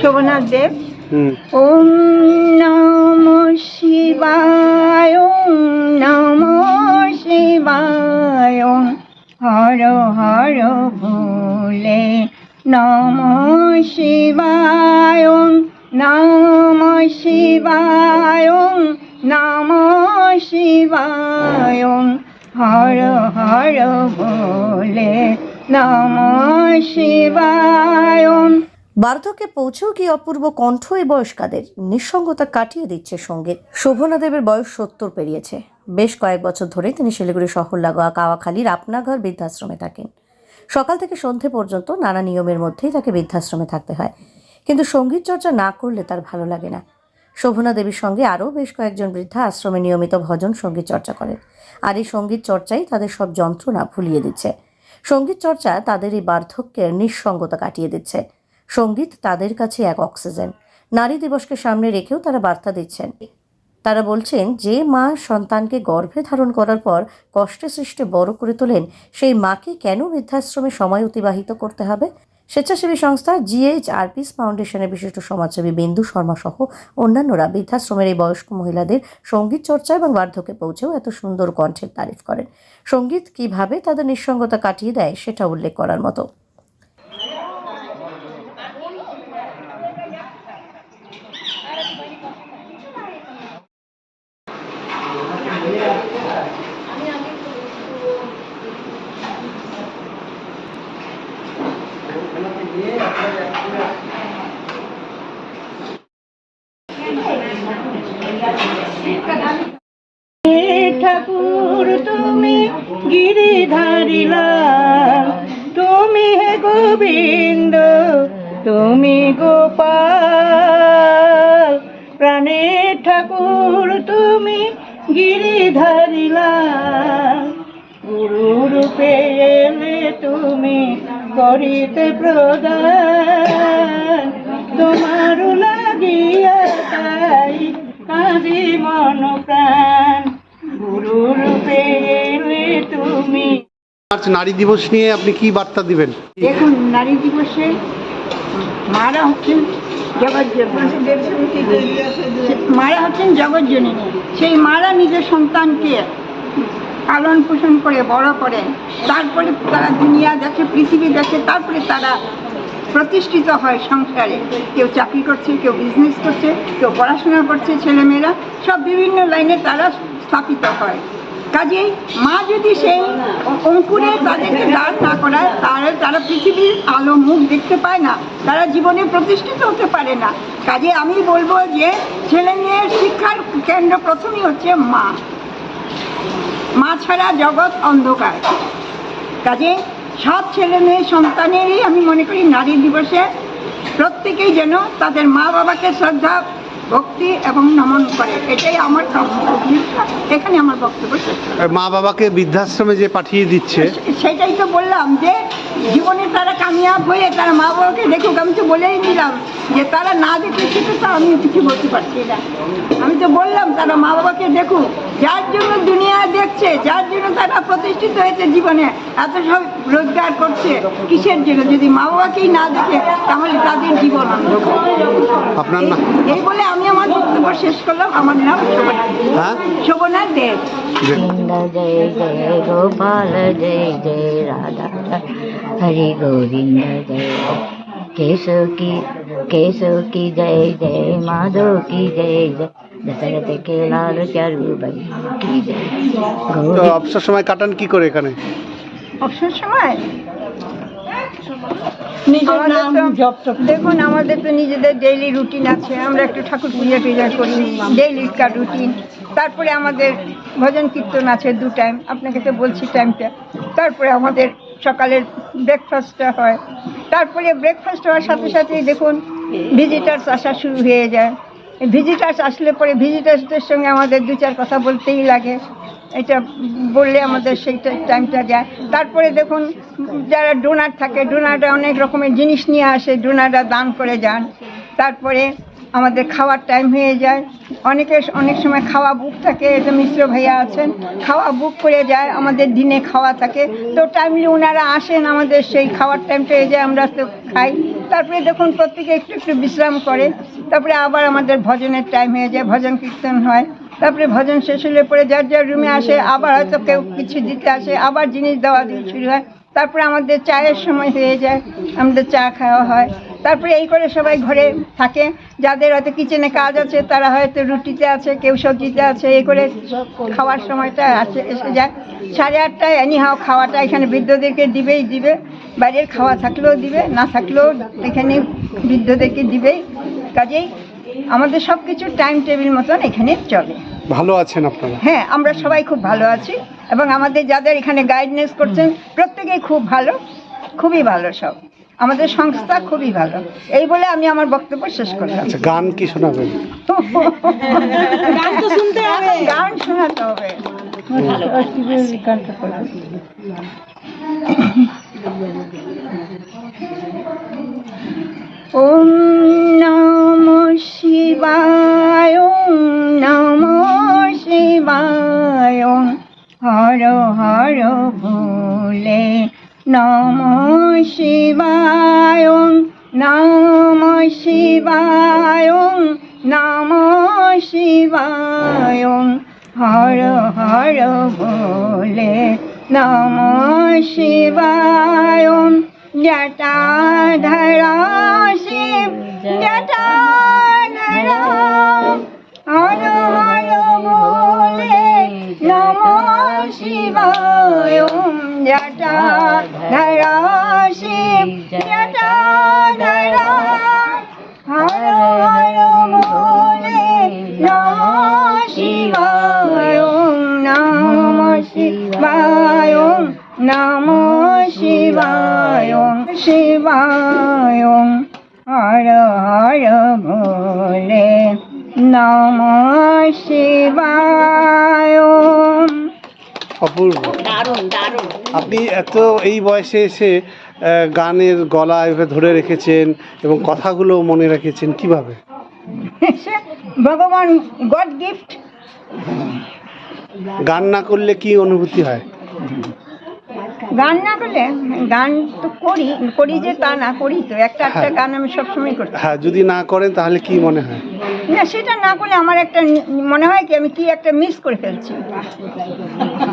শোভনাথ দেব। ওম নম শিবায় নম শিবায়। হর হর ভোলে নম শিবায় নম শিবায় নম শিবায়। হর হর ভোলে নম শিবায় বার্ধক্যে পৌঁছেও কি অপূর্ব কণ্ঠ এই বয়স্কাদের? নিঃসঙ্গতা কাটিয়ে দিচ্ছে সংগীত। শোভনা দেবের বয়স সত্তর পেরিয়েছে। বেশ কয়েক বছর ধরে তিনি শিলিগুড়ি শহর লাগোয়া কাওয়াখালীর আপনাঘর বৃদ্ধাশ্রমে থাকেন। সকাল থেকে সন্ধে পর্যন্ত নানা নিয়মের মধ্যেই তাকে বৃদ্ধাশ্রমে থাকতে হয়। কিন্তু সংগীত চর্চা না করলে তার ভালো লাগে না। শোভনা দেবীর সঙ্গে আরও বেশ কয়েকজন বৃদ্ধা আশ্রমে নিয়মিত ভজন সংগীত চর্চা করেন। আর এই সংগীত চর্চাই তাদের সব যন্ত্রণা ভুলিয়ে দিচ্ছে। সংগীত চর্চা তাদের এই বার্ধক্যের নিঃসঙ্গতা কাটিয়ে দিচ্ছে। সংগীত তাদের কাছে এক অক্সিজেন। নারী দিবসকে সামনে রেখেও তারা বার্তা দিচ্ছেন। তারা বলছেন, যে মা সন্তানকে গর্ভে ধারণ করার পর কষ্টে সৃষ্টে বড় করে তোলেন, সেই মাকে কেন বৃদ্ধাশ্রমে সময় অতিবাহিত করতে হবে? স্বেচ্ছাসেবী সংস্থা জিএইচ আরপিস ফাউন্ডেশনের বিশিষ্ট সমাজসেবী বিন্দু শর্মা সহ অন্যান্যরা বৃদ্ধাশ্রমের এই বয়স্ক মহিলাদের সংগীত চর্চা এবং বার্ধক্যে পৌঁছেও এত সুন্দর কণ্ঠের তারিফ করেন। সংগীত কীভাবে তাদের নিঃসঙ্গতা কাটিয়ে দেয়, সেটা উল্লেখ করার মতো। ঠাকুর, তুমি গিরিধারিলা তুমি হে গোবিন্দ, তুমি গোপাল। প্রাণের ঠাকুর, তুমি গিরিধারিলা গুরু রূপে এলে তুমি করিতে প্রদান। তোমার লাগিয়া তাই কাঁদি মন প্রাণ তুমি। আজ নারী দিবস নিয়ে আপনি কি বার্তা দিবেন? দেখুন নারী দিবসে মারা হচ্ছেন মারা হচ্ছেন সেই মারা নিজের সন্তানকে পালন পোষণ করে বড় করেন তারপরে তারা দুনিয়া দেখে পৃথিবী দেখে তারপরে তারা প্রতিষ্ঠিত হয় সংসারে। কেউ চাকরি করছে, কেউ বিজনেস করছে, কেউ পড়াশোনা করছে, ছেলেমেয়েরা, সব বিভিন্ন লাইনে তারা স্থাপিত হয়। কাজেই মা যদি সেই অঙ্কুরে তাদেরকে দাঁড় না করায়, তাহলে তারা পৃথিবীর আলো মুখ দেখতে পায় না, তারা জীবনে প্রতিষ্ঠিত হতে পারে না। কাজে আমি বলব যে ছেলে মেয়ের শিক্ষার কেন্দ্র প্রথমেই হচ্ছে মা। মা ছাড়া জগৎ অন্ধকার। কাজে সব ছেলে মেয়ে সন্তানেরই আমি মনে করি নারী দিবসে প্রত্যেকেই যেন তাদের মা বাবাকে শ্রদ্ধা ভক্তি এবং নমন করে। এটাই আমার। এখানে আমার বক্তব্য মা বাবাকে বৃদ্ধাশ্রমে যে পাঠিয়ে দিচ্ছে। সেটাই তো বললাম যে জীবনে তারা কামিয়াব হয়ে তারা মা বাবাকে দেখুক আমি তো বলেই দিলাম যে তারা না দেখে সেটা তো আমি কিছু বলতে পারছি না। আমি তো বললাম তারা মা বাবাকে দেখুক। যার জন্য দুনিয়া দেখছে যার জন্য তারা প্রতিষ্ঠিত হয়েছে জীবনে এত সব রোজগার করছে কিসের জন্য? যদি মা বাবাকেই না দেখে তাহলে তাদের জীবন আপনার নাম? এই বলে আমি আমার বক্তব্য শেষ করলাম। আমার নাম শোভনা দেব। হ্যাঁ? জয় জয় গোপাল জয় জয় রাধা হরি গোবিন্দ জয়। কেশ কি কেশব কি জয় জয় মাধব কি জয় জয়। বেচারা অবসর সময় কাটান কি করে এখানে? অবসর সময়? দেখুন আমাদের তো নিজেদের ডেইলি রুটিন আছে। আমরা একটু ঠাকুর পূজা টুজা করি ডেইলি কার রুটিন তারপরে আমাদের ভজন কীর্তন আছে দু টাইম আপনাকে তো বলছি টাইমটা তারপরে আমাদের সকালের ব্রেকফাস্টটা হয়। তারপরে ব্রেকফাস্ট হওয়ার সাথে সাথেই দেখুন ভিজিটার্স আসা শুরু হয়ে যায়। ভিজিটার্স আসলে পরে ভিজিটার্সদের সঙ্গে আমাদের দু চার কথা বলতেই লাগে। এটা বললে আমাদের সেইটা টাইমটা যায়। তারপরে দেখুন, যারা ডোনার থাকে ডোনাররা অনেক রকমের জিনিস নিয়ে আসে ডোনাররা দান করে যান। তারপরে আমাদের খাওয়ার টাইম হয়ে যায়। অনেকে অনেক সময় খাওয়া বুক থাকে এটা মিশ্র ভাইয়া আছেন, খাওয়া বুক করে যায়, আমাদের দিনে খাওয়া থাকে। তো টাইমলি ওনারা আসেন, আমাদের সেই খাওয়ার টাইমটা হয়ে যায় আমরা তো খাই। তারপরে দেখুন, প্রত্যেকে একটু একটু বিশ্রাম করে। তারপরে আবার আমাদের ভজনের টাইম হয়ে যায়, ভজন কীর্তন হয়। তারপরে ভজন শেষ হলে পরে যার যার রুমে আসে, আবার হয়তো কেউ কিছু দিতে আসে, আবার জিনিস দেওয়া দিয়ে শুরু হয়। তারপরে আমাদের চায়ের সময় হয়ে যায়, আমাদের চা খাওয়া হয়। তারপরে এই করে সবাই ঘরে থাকে। যাদের হয়তো কিচেনে কাজ আছে, তারা হয়তো রুটিতে আছে, কেউ সবজিতে আছে, এই করে খাওয়ার সময়টা আছে এসে যায়। সাড়ে আটটায় এনিহাও খাওয়াটা এখানে বৃদ্ধদেরকে দিবেই, দিবে। বাইরের খাওয়া থাকলেও দিবে, না থাকলেও এখানে বৃদ্ধদেরকে দিবেই। কাজেই আমাদের সব কিছু টাইম টেবিল মতন এখানে চলে। ভালো আছেন আপনারা? হ্যাঁ আমরা সবাই খুব ভালো আছি এবং আমাদের যাদের এখানে গাইডনেস করছেন প্রত্যেকেই খুব ভালো খুবই ভালো সব। আমাদের সংস্থা খুবই ভালো। এই বলে আমি আমার বক্তব্য শেষ করলাম। আচ্ছা গান কি শোনাবেন? গান তো শুনতে হবে। গান শোনাতে হবে। ওম নম শিবায় নম শিবায়। হর হর ভোলে নম শিবায় নম শিবায় নম শিবায়। হর হর ভোলে নম শিবায় জটাধরা শিব জটাধরা হর হর নম শিবায় ওম শিব জটাধরা হর হর ভোলে নম শিবায় নম শিবায় নম শিবায় ওম শিবায় হর হর ভোলে নম শিবায় অপূর্ব আপনি এত এই বয়সে এসে গানের গলা এভাবে ধরে রেখেছেন এবং কথাগুলো মনে রেখেছেন কীভাবে? ভগবান গড গিফট। গান না করলে কি অনুভূতি হয়? গান না করলে গান তো করি করি যে তা না করি তো। একটা একটা হ্যাঁ। গান আমি সবসময় করতে হ্যাঁ যদি না করেন তাহলে কি মনে হয়? না সেটা না করলে আমার একটা মনে হয় কি আমি কি একটা মিস করে ফেলছি।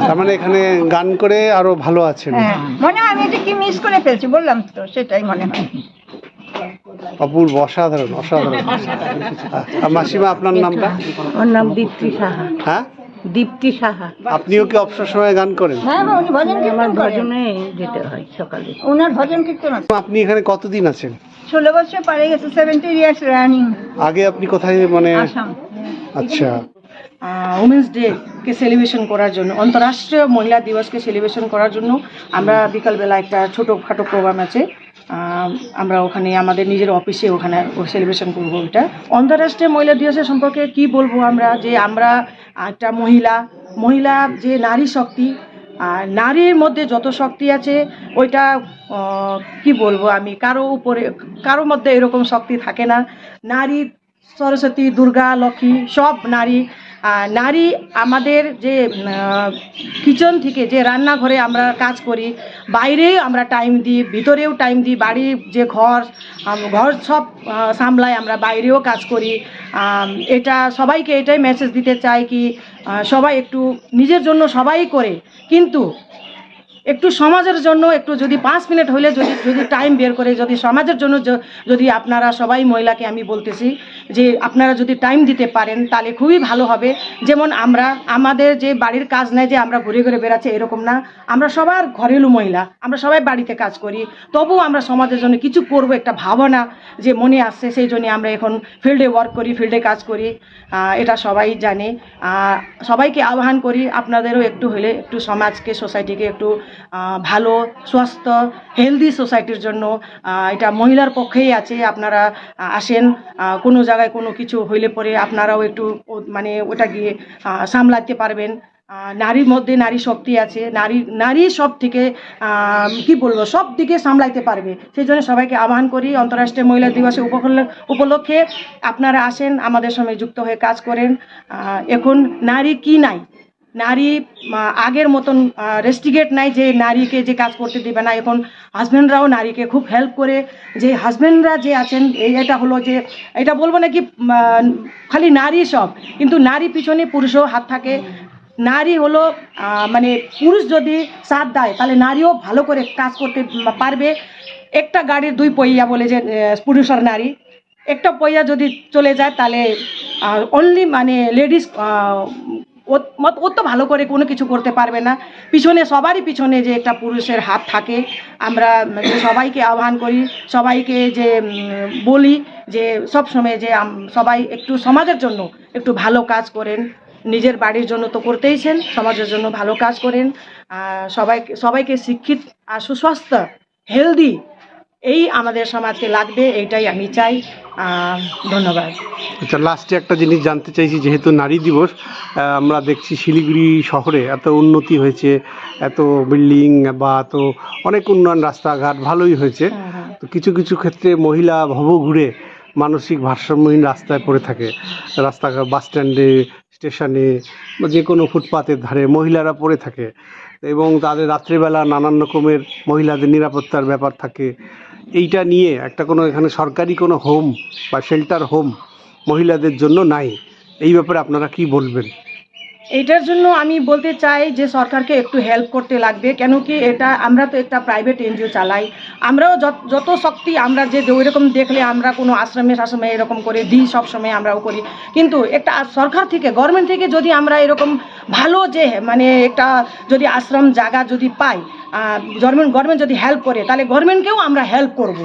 তার মানে এখানে গান করে আরও ভালো আছেন। হ্যাঁ মনে হয় আমি এটা কি মিস করে ফেলছি বললাম তো সেটাই মনে হয়। অপূর্ব অসাধারণ অসাধারণ। মাসিমা আপনার নামটা? ওর নাম দীপ্তি সাহা। হ্যাঁ? দীপ্তি সাহা। আপনিও কি অবসর সময় গান করেন? হ্যাঁ হ্যাঁ, উনি ভজন আমার কীর্তন করেন। ভজনে যেতে হয় সকালে। ওনার ভজন কীর্তন আছে। আপনি এখানে কতদিন আছেন? ষোলো বছর পরে গেছে সেভেন্টি ইয়ার্স রানিং আগে আপনি কোথায় মানে আসাম। আচ্ছা। উমেন্স ডে কে সেলিব্রেশন করার জন্য অন্তর্রাষ্ট্রীয় মহিলা দিবসকে সেলিব্রেশন করার জন্য আমরা বিকালবেলা একটা ছোটোখাটো প্রোগ্রাম আছে। আহ, আমরা ওখানে আমাদের নিজের অফিসে ওখানে সেলিব্রেশন করব ওইটা। অন্তর্রাষ্ট্রীয় মহিলা দিবসের সম্পর্কে কি বলব আমরা? যে আমরা একটা মহিলা মহিলা যে নারী শক্তি, আর নারীর মধ্যে যত শক্তি আছে, ওইটা কি বলব আমি, কারও উপরে, কারও মধ্যে এরকম শক্তি থাকে না। নারী, সরস্বতী, দুর্গা, লক্ষ্মী, সব নারী নারী আমাদের যে কিচেন থেকে যে রান্নাঘরে আমরা কাজ করি বাইরেও আমরা টাইম দিই ভিতরেও টাইম দিই বাড়ির যে ঘর ঘর সব আহ, সামলাই আমরা বাইরেও কাজ করি। এটা সবাইকে এটাই মেসেজ দিতে চাই কি সবাই একটু নিজের জন্য সবাই করে কিন্তু একটু সমাজের জন্য একটু যদি পাঁচ মিনিট হলে যদি যদি টাইম বের করে যদি সমাজের জন্য যদি আপনারা সবাই মহিলাকে আমি বলতেছি যে আপনারা যদি টাইম দিতে পারেন, তাহলে খুবই ভালো হবে। যেমন আমরা, আমাদের যে বাড়ির কাজ নেই যে আমরা ঘুরে ঘুরে বেড়াচ্ছি, এরকম না। আমরা সবার ঘরেলু মহিলা, আমরা সবাই বাড়িতে কাজ করি। তবুও আমরা সমাজের জন্য কিছু করব একটা ভাবনা যে মনে আসছে, সেই জন্য আমরা এখন ফিল্ডে ওয়ার্ক করি ফিল্ডে কাজ করি। এটা সবাই জানে। সবাইকে আহ্বান করি, আপনাদেরও একটু হলে একটু সমাজকে সোসাইটিকে একটু ভালো, সুস্থ হেলদি সোসাইটির জন্য এটা মহিলার পক্ষেই আছে। আপনারা আসেন কোনো জায়গায় কোনো কিছু হইলে পরে আপনারাও একটু মানে ওটা গিয়ে সামলাতে পারবেন। নারীর মধ্যে নারী শক্তি আছে, নারী নারী সব থেকে কি বলব, সব দিকে সামলাইতে পারবে। সেই জন্য সবাইকে আহ্বান করি আন্তঃরাষ্ট্রীয় মহিলা দিবসে উপলক্ষে আপনারা আসেন, আমাদের সঙ্গে যুক্ত হয়ে কাজ করেন। এখন নারী কি নাই? নারী আগের মতন রেস্টিগেট নাই যে নারীকে যে কাজ করতে দিবে না। এখন হাজব্যান্ডরাও নারীকে খুব হেল্প করে। যে হাজব্যান্ডরা যে আছেন এটা হলো যে, এটা বলব না কি খালি নারী সব, কিন্তু নারী পিছনে পুরুষও হাত থাকে। নারী হলো মানে পুরুষ যদি সাথ দেয়, তাহলে নারীও ভালো করে কাজ করতে পারবে। একটা গাড়ির দুই পইয়া বলে যে পুরুষ আর নারী। একটা পইয়া যদি চলে যায়, তাহলে অনলি মানে লেডিস ও তো ভালো করে কোনো কিছু করতে পারবে না। পিছনে, সবারই পিছনে যে একটা পুরুষের হাত থাকে, আমরা সবাইকে আহ্বান করি, সবাইকে যে বলি যে, সব সময় যে সবাই একটু সমাজের জন্য একটু ভালো কাজ করেন। নিজের বাড়ির জন্য তো করতেইছেন সমাজের জন্য ভালো কাজ করেন। সবাই সবাইকে শিক্ষিত আর সুস্বাস্থ্য হেলদি এই আমাদের সমাজকে লাগবে এটাই আমি চাই। ধন্যবাদ। আচ্ছা লাস্টে একটা জিনিস জানতে চাইছি যেহেতু নারী দিবস আমরা দেখছি শিলিগুড়ি শহরে এত উন্নতি হয়েছে এত বিল্ডিং বা এত অনেক উন্নয়ন রাস্তাঘাট ভালোই হয়েছে। হ্যাঁ, হ্যাঁ। তো কিছু কিছু ক্ষেত্রে মহিলা ভব ঘুরে মানসিক ভারসাম্যহীন রাস্তায় পড়ে থাকে। রাস্তাঘাট বাস স্ট্যান্ডে স্টেশনে বা যে কোনো ফুটপাতের ধারে মহিলারা পড়ে থাকে। এবং তাদের রাত্রিবেলা নানান রকমের মহিলাদের নিরাপত্তার ব্যাপার থাকে। এইটা নিয়ে একটা কোনো এখানে সরকারি কোনো হোম বা শেল্টার হোম মহিলাদের জন্য নাই। এই ব্যাপারে আপনারা কি বলবেন? এইটার জন্য আমি বলতে চাই যে সরকারকে একটু হেল্প করতে লাগবে, কেন কি এটা আমরা তো একটা প্রাইভেট এনজিও চালাই। আমরাও যত- শক্তি আমরা যে ওই রকম দেখলে আমরা কোনো আশ্রমে আশ্রমে এরকম করে দিই, সবসময় আমরাও করি। কিন্তু একটা সরকার থেকে গভর্নমেন্ট থেকে যদি আমরা এরকম ভালো যে মানে একটা যদি আশ্রম জায়গা যদি পাই গভর্নমেন্ট গভর্নমেন্ট যদি হেল্প করে তাহলে গভর্নমেন্টকেও আমরা হেল্প করব।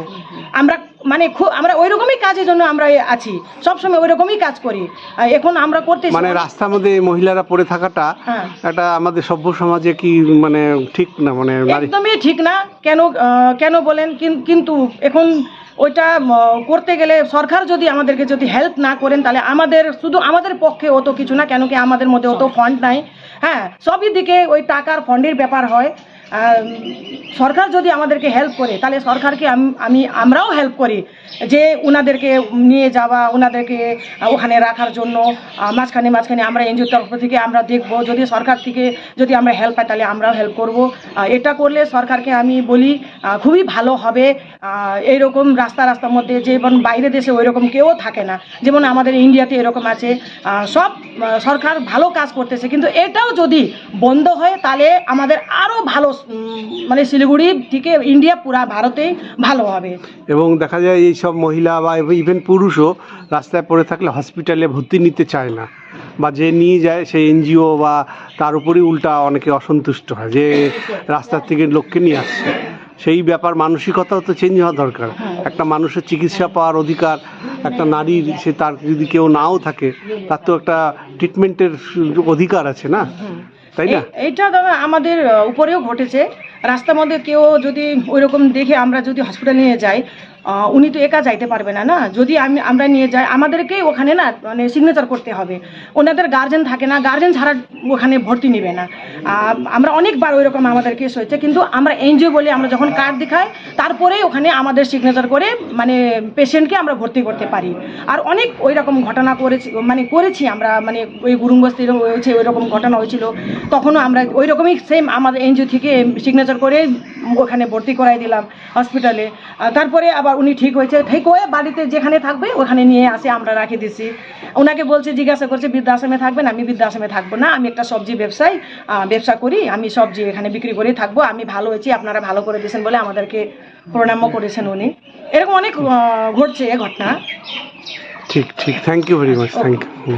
আমরা মানে খুব আমরা ওই রকমই কাজের জন্য আমরা আছি। সবসময় ওই রকমই কাজ করি। এখন আমরা করতে মানে রাস্তার মধ্যে মহিলারা পড়ে থাকাটা হ্যাঁ। একটা আমাদের সভ্য সমাজে কি মানে ঠিক না? মানে একদমই ঠিক না। কেন কেন বলেন? কিন- কিন্তু এখন ওইটা করতে গেলে সরকার যদি আমাদেরকে যদি হেল্প না করেন তাহলে আমাদের শুধু আমাদের পক্ষে অত কিছু না কেন কি আমাদের মধ্যে অত ফান্ড নাই। হ্যাঁ সবই দিকে ওই টাকার ফান্ডের ব্যাপার হয়। সরকার যদি আমাদেরকে হেল্প করে তাহলে সরকারকে আমি আমরাও হেল্প করি। যে ওনাদেরকে নিয়ে যাওয়া ওনাদেরকে ওখানে রাখার জন্য মাঝখানে মাঝখানে আমরা এনজিওর তরফ থেকে আমরা দেখব যদি সরকার থেকে যদি আমরা হেল্প পাই তাহলে আমরাও হেল্প করব। এটা করলে সরকারকে আমি বলি খুবই ভালো হবে। এইরকম রাস্তা, রাস্তার মধ্যে যেমন বাইরে দেশে ওই রকম কেউ থাকে না। যেমন আমাদের ইন্ডিয়াতে এরকম আছে সব সরকার ভালো কাজ করতেছে, কিন্তু এটাও যদি বন্ধ হয়, তাহলে আমাদের আরও ভালো মানে শিলিগুড়ি থেকে ইন্ডিয়া পুরা ভারতেই ভালো হবে। এবং দেখা যায় এই সব মহিলা বা ইভেন পুরুষও রাস্তায় পড়ে থাকলে হসপিটালে ভর্তি নিতে চায় না। বা যে নিয়ে যায় সেই এনজিও বা তার উপরেই উল্টা অনেকে অসন্তুষ্ট হয়, যে রাস্তার থেকে লোককে নিয়ে আসছে। সেই ব্যাপার মানসিকতাও তো চেঞ্জ হওয়া দরকার। একটা মানুষের চিকিৎসা পাওয়ার অধিকার, একটা নারীর, সে তার যদি কেউ নাও থাকে, তার তো একটা ট্রিটমেন্টের অধিকার আছে না? তাই না? এটা দাদা আমাদের উপরেও ঘটেছে। রাস্তার মধ্যে কেউ যদি ওইরকম দেখে আমরা যদি হসপিটালে নিয়ে যাই উনি তো একা যাইতে পারবে না না? যদি আমি আমরা নিয়ে যাই, আমাদেরকেই ওখানে না মানে সিগনেচার করতে হবে। ওনাদের গার্জেন থাকে না গার্জেন ছাড়া ওখানে ভর্তি নেবে না। আমরা অনেকবার ওইরকম আমাদের কেস হয়েছে, কিন্তু আমরা এনজিও বলে আমরা যখন কার্ড দেখাই, তারপরেই ওখানে আমাদের সিগনেচার করে মানে পেশেন্টকে আমরা ভর্তি করতে পারি। আর অনেক ওই রকম ঘটনা করেছি মানে করেছি আমরা মানে ওই গুরুঙ্গস্তির হয়েছে ওই রকম ঘটনা হয়েছিল। তখনও আমরা ওই রকমই সেম আমাদের এনজিও থেকে সিগনেচার করে ওখানে ভর্তি করাই দিলাম। হসপিটালে তারপরে আবার উনি ঠিক হয়েছে। ঠিক হয়ে বাড়িতে যেখানে থাকবে ওখানে নিয়ে আসে আমরা রাখে দিছি। ওনাকে বলছে জিজ্ঞাসা করছে বৃদ্ধাশ্রমে থাকবেন? আমি বৃদ্ধাশ্রমে থাকব না। আমি একটা সবজি ব্যবসায় ব্যবসা করি। আমি সবজি এখানে বিক্রি করে থাকব। আমি ভালো হয়েছি আপনারা ভালো করে দিয়েছেন বলে আমাদেরকে প্রণাম্য করেছেন উনি। এরকম অনেক ঘটছে এ ঘটনা। ঠিক ঠিক। Thank you very much thank you